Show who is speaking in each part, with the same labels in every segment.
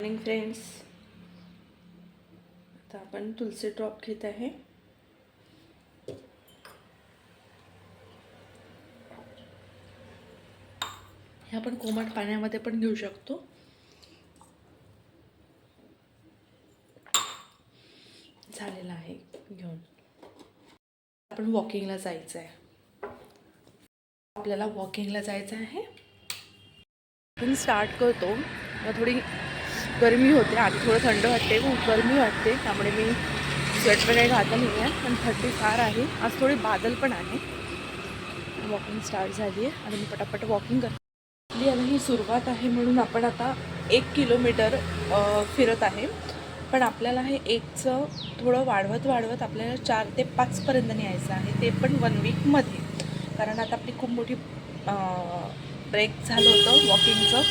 Speaker 1: Morning friends आता आपण तुलसी drop घेत आहे. हे आपण कोमट पाण्यामध्ये पण घेऊ शकतो. झालेलं आहे. घेऊन. आपण वॉकिंगला जायचं आहे. आपल्याला वॉकिंगला जायचं आहे. आपण स्टार्ट करतो. मग थोडी गरमी होते. आधी थोडं थंड वाटते खूप गरमी वाटते. त्यामुळे मी स्वेटर काही घातलं नाही आहे पण थंडी फार आहे. आज थोडी बादल पण आहे. वॉकिंग स्टार्ट झाली आहे. आणि मी पटापट वॉकिंग करते आपली आता ही सुरुवात आहे म्हणून आपण आता एक किलोमीटर फिरत आहे. पण आपल्याला हे एकचं थोडं वाढवत वाढवत आपल्याला चार ते पाचपर्यंत न्यायचं आहे. ते पण वन वीकमध्ये कारण आता आपली खूप मोठी ब्रेक झालं होतं वॉकिंगचं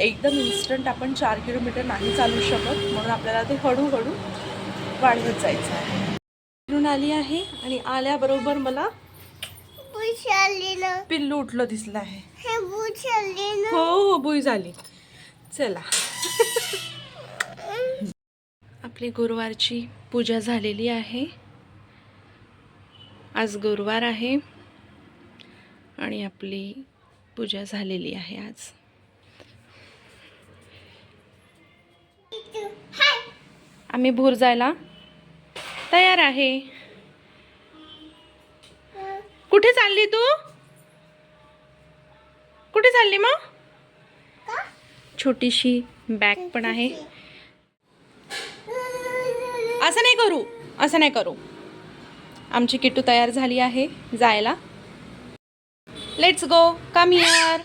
Speaker 1: एकदम इन्स्टंट आपण चार किलोमीटर नाही चालू शकत म्हणून आपल्याला ते हळूहळू वाढवत जायचं आहे. फिरून आली आहे आणि आल्याबरोबर मला पिल्लू उठलं दिसलं आहे.
Speaker 2: हे
Speaker 1: हो हो बुई झाली. चला. आपली गुरुवारची पूजा झालेली आहे. आज गुरुवार आहे आणि आपली पूजा झालेली आहे आज. आम्ही भूर जायला तयार आहे. कुठे चालली तू? कुठे चालली मग? छोटीशी बॅग पण आहे. असं नाही करू असं नाही करू. आमची किट्टू तयार झाली आहे जायला. लेट्स गो कम हिअर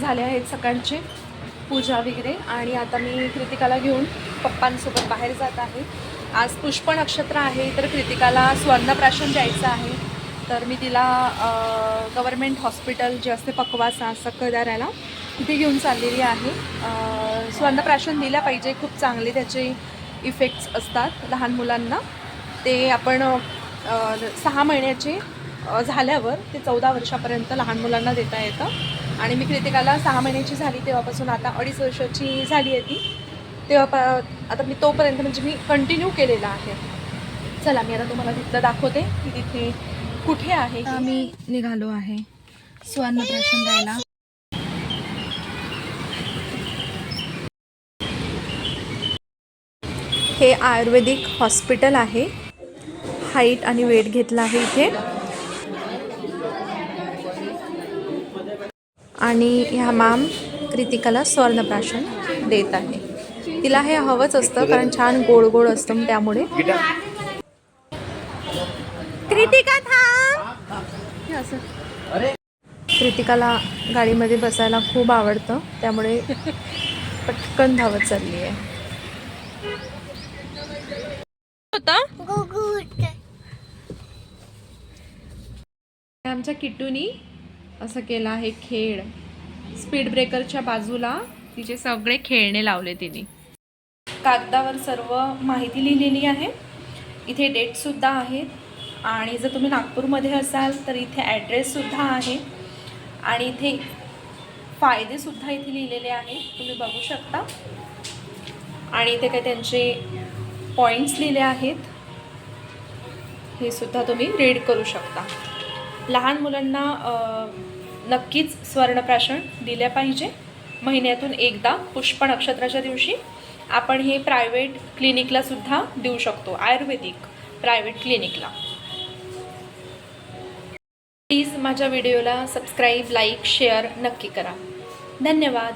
Speaker 1: झाले आहेत सकाळचे पूजा वगैरे. आणि आता मी कृतिकाला घेऊन पप्पांसोबत बाहेर जात आहे. आज पुष्प नक्षत्र आहे तर कृतिकाला स्वर्णप्राशन द्यायचं आहे. तर मी तिला गव्हर्मेंट हॉस्पिटल जे असते पकवासा सकदाराला तिथे घेऊन चाललेली आहे. स्वर्णप्राशन दिलं पाहिजे खूप चांगले त्याचे इफेक्ट्स असतात लहान मुलांना. ते आपण सहा महिन्याचे झाल्यावर ते चौदा वर्षापर्यंत लहान मुलांना देता येतं. आणि मी कृतिकाला सहा महिन्याची झाली तेव्हापासून आता अडीच वर्षाची झाली आहे ती. तेव्हा आता मी तोपर्यंत म्हणजे मी कंटिन्यू केलेला आहे. चला मी आता तुम्हाला तिथलं दाखवते की तिथे कुठे आहे आम्ही निघालो आहे सुवर्णप्राशन द्यायला. हे आयुर्वेदिक हॉस्पिटल आहे. हाईट आणि वेट घेतला आहे इथे. आणि ह्या मॅम कृतिकाला स्वर्णप्राशन देत आहे. तिला हे हवंच असतं कारण छान गोड गोड असतं त्यामुळे. कृतिका थांब. असं. कृतिकाला गाडीमध्ये बसायला खूप आवडतं त्यामुळे पटकन धावत चालली आहे आमच्या किट्टूनी असं केलं आहे खेळ. स्पीड ब्रेकरच्या बाजूला तिचे सगळे खेळणे लावले तिने. कागदावर सर्व माहिती लिहिलेली आहे. इथे डेटसुद्धा आहेत. आणि जर तुम्ही नागपूरमध्ये असाल तर इथे ॲड्रेससुद्धा आहे. आणि इथे फायदेसुद्धा इथे लिहिलेले आहेत. तुम्ही बघू शकता. आणि इथे काही त्यांचे पॉईंट्स लिहिले आहेत. हे सुद्धा तुम्ही रीड करू शकता. लहान मुलांना नक्कीच स्वर्णप्राशन दिल्या पाहिजे. महिन्यातून एकदा पुष्प नक्षत्राच्या दिवशी आपण हे प्रायव्हेट क्लिनिकला सुद्धा देऊ शकतो आयुर्वेदिक प्रायव्हेट क्लिनिकला प्लीज माझ्या व्हिडिओला सबस्क्राईब लाईक शेअर नक्की करा. धन्यवाद.